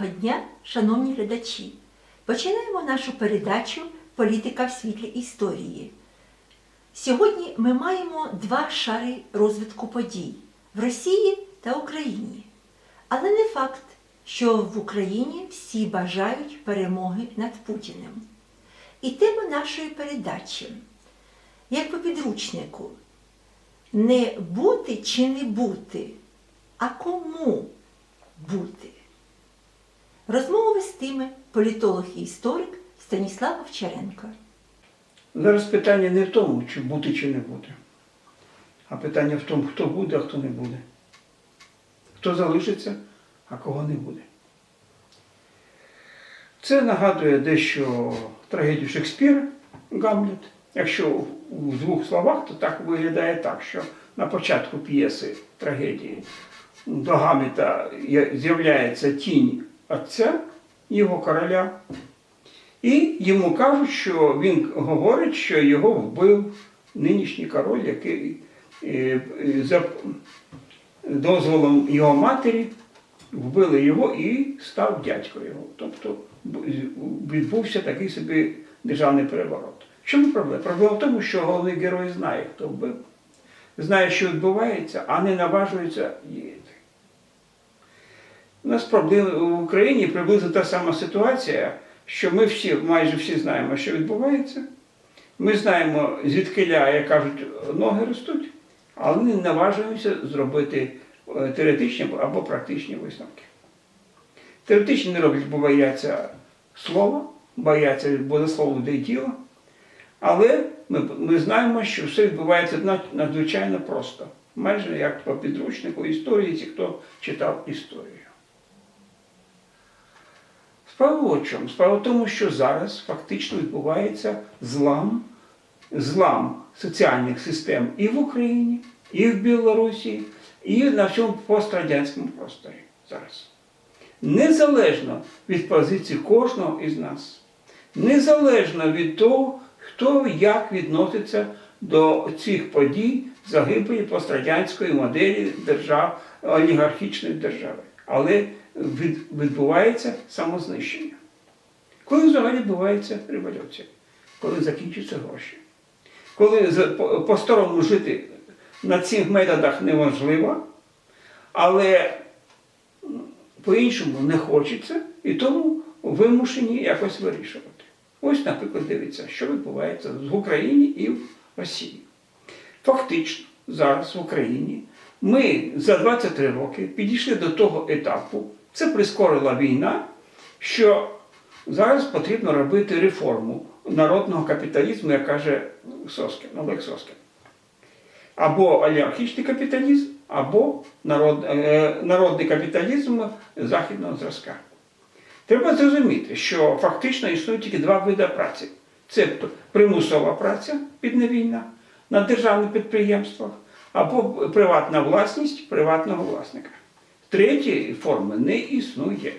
Доброго дня, шановні глядачі! Починаємо нашу передачу Політика в світлі історії. Сьогодні ми маємо два шари розвитку подій в Росії та Україні. Але не факт, що в Україні всі бажають перемоги над Путіним. І тема нашої передачі, як по підручнику, не бути чи не бути, а кому бути. Розмову вестиме політолог і історик Станіслав Овчаренко. Зараз питання не в тому, чи бути, чи не бути, а питання в тому, хто буде, а хто не буде. Хто залишиться, а кого не буде. Це нагадує дещо трагедію Шекспіра Гамлет. Якщо у двох словах, то так виглядає так, що на початку п'єси трагедії до Гамлета з'являється тінь отця, його короля, і йому кажуть, що він говорить, що його вбив нинішній король, який е, за дозволом його матері вбили його і став дядько його. Тобто відбувся такий собі державний переворот. Чому проблема? Проблема в тому, що головний герой знає, хто вбив, знає, що відбувається, а не наважується діяти. У нас проблема в Україні приблизно та сама ситуація, що ми всі, майже всі знаємо, що відбувається. Ми знаємо, звідкиля, як кажуть, ноги ростуть, але не наважуємося зробити е, теоретичні або практичні висновки. Теоретичні не роблять, бо бояться слова, бояться богослову людей тіла. Але ми, ми знаємо, що все відбувається надзвичайно просто, майже як по підручнику історії, ті, хто читав історію. Справа в чому? Справа в тому, що зараз фактично відбувається злам, злам соціальних систем і в Україні, і в Білорусі, і на всьому пострадянському просторі зараз. Незалежно від позиції кожного із нас, незалежно від того, хто як відноситься до цих подій загибелі пострадянської моделі держав, олігархічної держави. Але відбувається самознищення. Коли взагалі відбувається революція, коли закінчуються гроші, коли за- по- по-старому жити на цих методах неможливо, але по-іншому не хочеться, і тому вимушені якось вирішувати. Ось, наприклад, дивіться, що відбувається в Україні і в Росії. Фактично, зараз в Україні ми за 23 роки підійшли до того етапу, це прискорила війна, що зараз потрібно робити реформу народного капіталізму, як каже Соскін, Олег Соскін. Або олігархічний капіталізм, або народ, е, народний капіталізм західного зразка. Треба зрозуміти, що фактично існують тільки два види праці: це примусова праця, підневільна, на державних підприємствах, або приватна власність приватного власника. Третьої форми не існує.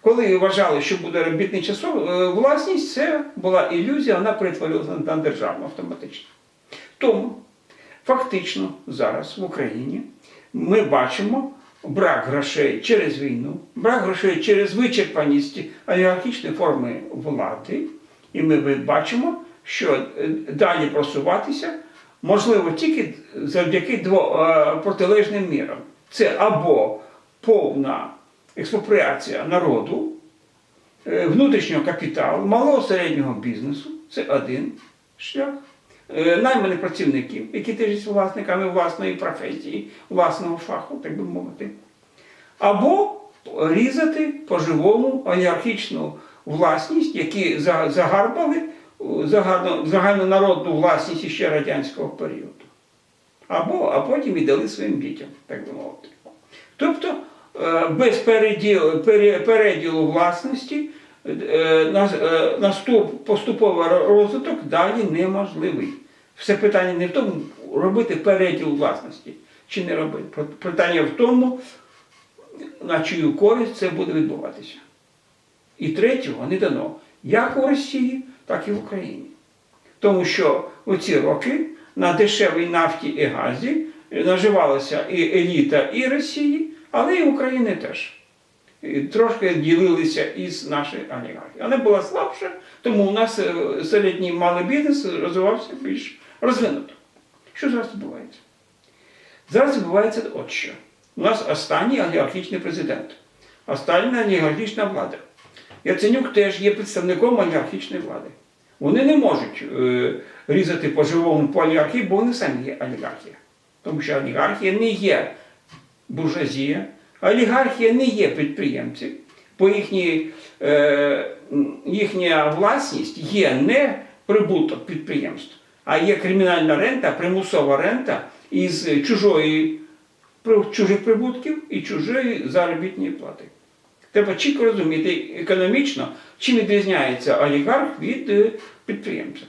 Коли вважали, що буде робітнича со- е, власність, це була ілюзія, вона перетворилася на державну автоматично. Тому фактично зараз в Україні ми бачимо брак грошей через війну, брак грошей через вичерпаність олігархічної форми влади, і ми бачимо, що е, далі просуватися можливо тільки завдяки е, протилежним мірам. Це або повна експропріація народу, е, внутрішнього капіталу, малого середнього бізнесу це один шлях. Е, Найманих працівників, які теж є власниками власної професії, власного фаху, так би мовити. Або різати по-живому олігархічну власність, які загарбали е, загальнонародну власність іще радянського періоду. Або, а потім і дали своїм дітям, так би мовити. Тобто е, без переділу, власності е, е, поступовий розвиток далі неможливий. Все питання не в тому, робити переділ власності чи не робити. Питання в тому, на чию користь це буде відбуватися. І третього не дано як у Росії, так і в Україні. Тому що оці роки на дешевій нафті і газі наживалася і еліта і Росії, але і України теж. і трошки ділилися із нашої олігархії. Вона була слабша, тому у нас е, середній малий бізнес розвивався більш розвинуто. Що зараз відбувається? Зараз відбувається от що. У нас останній олігархічний президент, остання олігархічна влада. Яценюк теж є представником олігархічної влади. Вони не можуть е, різати по живому по олігархії, бо вони самі є олігархія. Тому що олігархія не є буржуазія, олігархія не є підприємці, бо їхні, е, їхня власність є не прибуток підприємств, а є кримінальна рента, примусова рента із чужої, чужих прибутків і чужої заробітної плати. Треба чітко розуміти економічно, чим відрізняється олігарх від е, підприємця.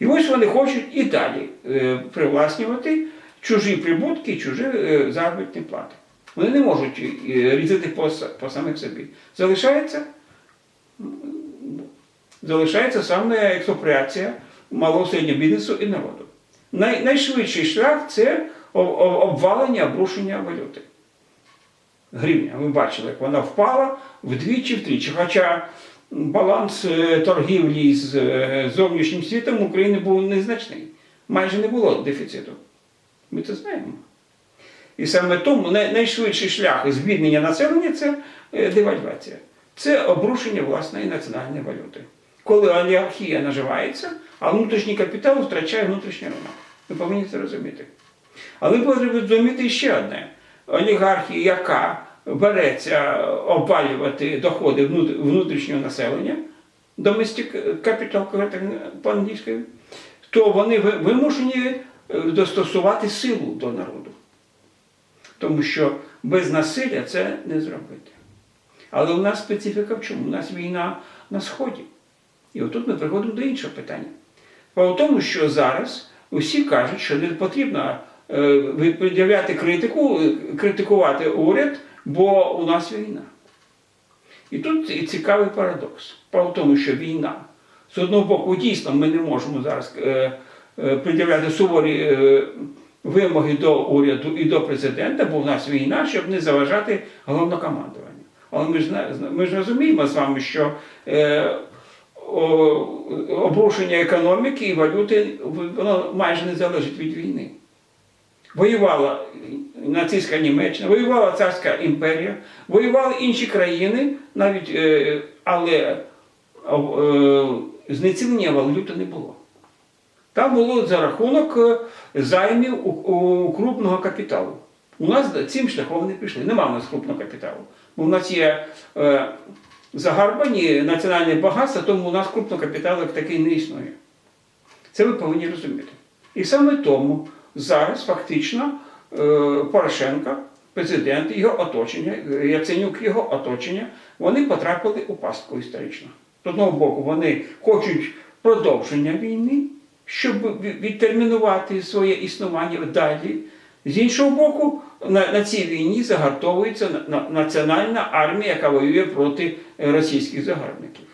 І ось вони хочуть і далі е, привласнювати чужі прибутки, чужі е, заробітні плати. Вони не можуть різати по, по самих собі. Залишається, залишається саме експропріація малого середнього бізнесу і народу. Най, найшвидший шлях це обвалення, обрушення валюти. Гривня, ви бачили, як вона впала вдвічі втричі. Хоча баланс е, торгівлі з е, зовнішнім світом України був незначний. Майже не було дефіциту. Ми це знаємо. І саме тому найшвидший шлях збіднення населення це е, девальвація. Це обрушення власної національної валюти. Коли олігархія наживається, а внутрішній капітал втрачає внутрішній ринок. Ви повинні це розуміти. Але потрібно розуміти ще одне: олігархія, яка береться обвалювати доходи внутрішнього населення, domestic capital кажуть по-англійськи, то вони вимушені е, достосувати силу до народу. Тому що без насилля це не зробити. Але у нас специфіка в чому? У нас війна на Сході. І отут ми приходимо до іншого питання. Справа в тому, що зараз усі кажуть, що не потрібно ви- пред'являти критику, критикувати уряд, бо у нас війна. І тут і цікавий парадокс. Справа в тому, що війна. З одного боку, дійсно, ми не можемо зараз е, е, пред'являти суворі е, вимоги до уряду і до президента, бо в нас війна, щоб не заважати головнокомандуванню. Але ми ж, ми ж розуміємо з вами, що е, обрушення економіки і валюти воно майже не залежить від війни. Воювала нацистська Німеччина, воювала царська імперія, воювали інші країни, навіть, е, але е, знецінення валюти не було. Там було за рахунок е, займів у, крупного капіталу. У нас цим шляхом не пішли. Нема в нас крупного капіталу. Бо в нас є е, загарбані національне багатство, тому у нас крупного капіталу такий не існує. Це ви повинні розуміти. І саме тому зараз фактично е, Порошенко, президент, його оточення, Яценюк, його оточення, вони потрапили у пастку історичну. З одного боку, вони хочуть продовження війни, щоб відтермінувати своє існування далі. З іншого боку, на, на цій війні загартовується на- на- національна армія, яка воює проти російських загарбників.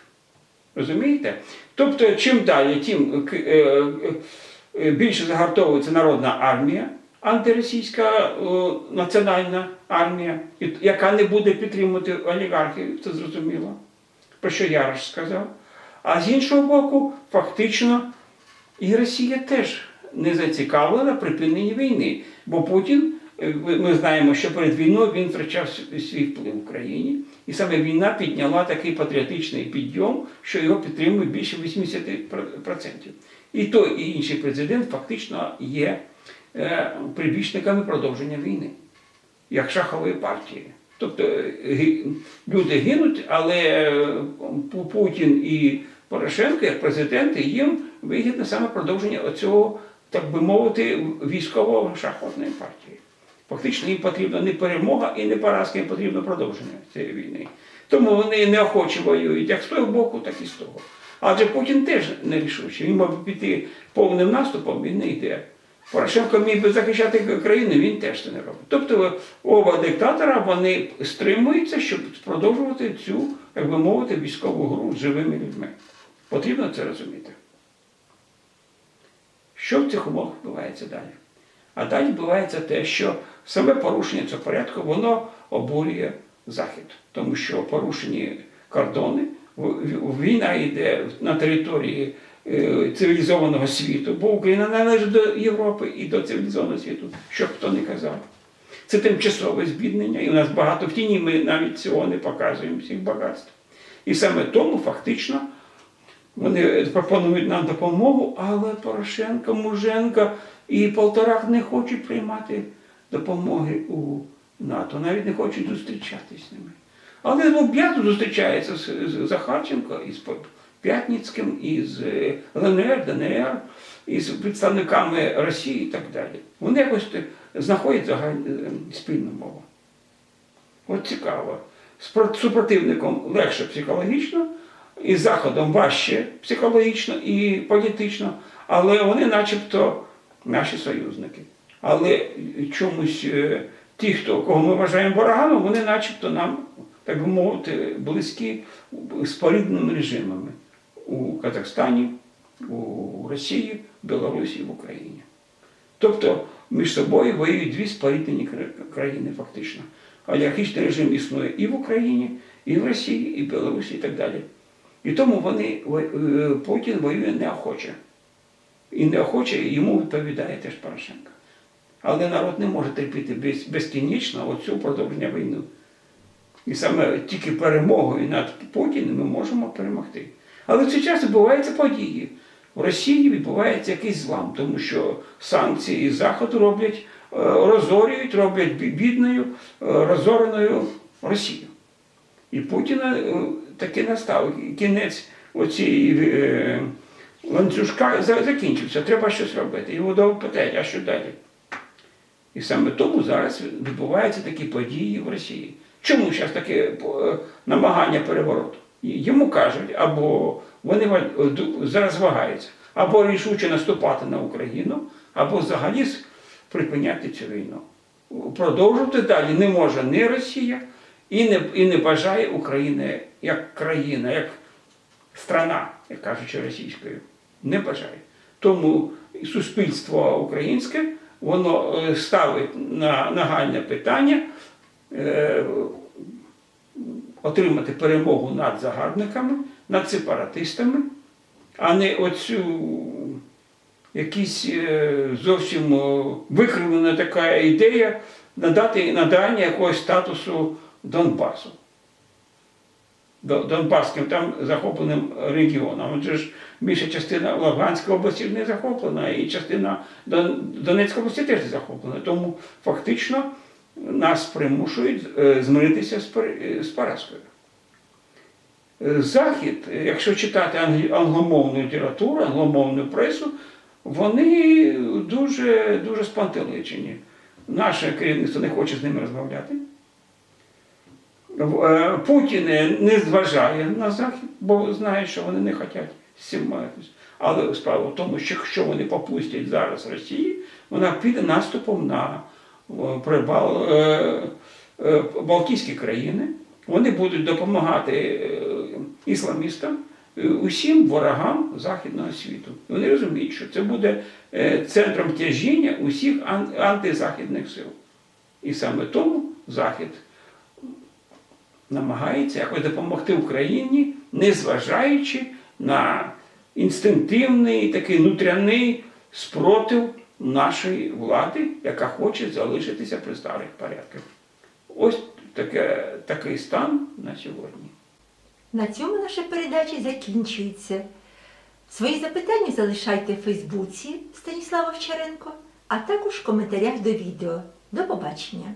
Розумієте? Тобто, чим далі, тим е, е, більше загартовується народна армія, антиросійська е, національна армія, яка не буде підтримувати олігархів, це зрозуміло, про що Ярош сказав. А з іншого боку, фактично, і Росія теж не зацікавлена припиненні війни, бо Путін, е, ми знаємо, що перед війною він втрачав свій вплив в Україні, і саме війна підняла такий патріотичний підйом, що його підтримує більше 80%. І той, і інший президент фактично є е, прибічниками продовження війни, як шахової партії. Тобто е, люди гинуть, але е, Путін і Порошенко, як президенти, їм вигідно саме продовження оцього, так би мовити, військового шаховної партії. Фактично їм потрібна не перемога і не поразка, їм потрібно продовження цієї війни. Тому вони неохоче воюють як з того боку, так і з того. Адже Путін теж не рішучий. Він мав піти повним наступом, він не йде. Порошенко міг би захищати країну, він теж це не робить. Тобто оба диктатора вони стримуються, щоб продовжувати цю, як би мовити, військову гру з живими людьми. Потрібно це розуміти. Що в цих умовах відбувається далі? А далі відбувається те, що саме порушення цього порядку воно обурює Захід, тому що порушені кордони, війна йде на території е, цивілізованого світу, бо Україна належить до Європи і до цивілізованого світу, що б хто не казав. Це тимчасове збіднення, і у нас багато в тіні, ми навіть цього не показуємо всіх багатств. І саме тому фактично вони пропонують нам допомогу, але Порошенко, Муженко і Полторак не хочуть приймати допомоги у НАТО, навіть не хочуть зустрічатися з ними. Але в Луб'яту зустрічається з, Захарченко із П'ятницьким, із е, ЛНР, ДНР, із представниками Росії і так далі. Вони якось знаходять е, спільну мову. От цікаво. З супротивником легше психологічно, і з Заходом важче психологічно і політично, але вони начебто наші союзники. Але чомусь е, ті, хто, кого ми вважаємо ворогами, вони начебто нам, так би мовити, близькі з порідними режимами у Казахстані, у Росії, Білорусі, в Україні. Тобто між собою воюють дві споріднені країни, фактично. Олігархічний режим існує і в Україні, і в Росії, і в Білорусі, і так далі. І тому вони, е, Путін воює неохоче. І неохоче йому відповідає теж Порошенко. Але народ не може терпіти без, безкінечно оцю продовження війни. І саме тільки перемогою над Путіним ми можемо перемогти. Але в цей час відбуваються події. В Росії відбувається якийсь злам, тому що санкції із Заходу роблять, е, розорюють, роблять бідною, е, розореною Росію. І Путіна е, таки настав кінець оцієї ланцюжка закінчився. Треба щось робити. Його питають, а що далі? І саме тому зараз відбуваються такі події в Росії. Чому зараз таке е, намагання перевороту? Йому кажуть, або вони зараз вагаються, або рішуче наступати на Україну, або взагалі припиняти цю війну. Продовжувати далі не може ні Росія і не, і не бажає України як країна, як страна, як кажучи російською, не бажає. Тому суспільство українське воно е, ставить на нагальне питання е, отримати перемогу над загарбниками, над сепаратистами, а не оцю якісь е, зовсім викривлена така ідея надати надання якогось статусу Донбасу. До- Донбаським там захопленим регіоном. Отже ж більша частина Луганської області не захоплена, і частина Донецької області теж захоплена. Тому фактично нас примушують е, змиритися з е, поразкою. Е, Захід, якщо читати англомовну літературу, англомовну пресу, вони дуже, дуже спантеличені. Наше керівництво не хоче з ними розмовляти. Путін не зважає на Захід, бо знає, що вони не хочуть з цим матись. Але справа в тому, що якщо вони попустять зараз Росії, вона піде наступом на Прибал, е, е, Балтійські країни. Вони будуть допомагати е, ісламістам, усім ворогам Західного світу. Вони розуміють, що це буде центром тяжіння усіх антизахідних сил. І саме тому Захід намагається якось допомогти Україні, незважаючи на інстинктивний такий внутряний спротив нашої влади, яка хоче залишитися при старих порядках. Ось таке, такий стан на сьогодні. На цьому наша передача закінчується. Свої запитання залишайте в Фейсбуці Станіслава Овчаренко, а також в коментарях до відео. До побачення!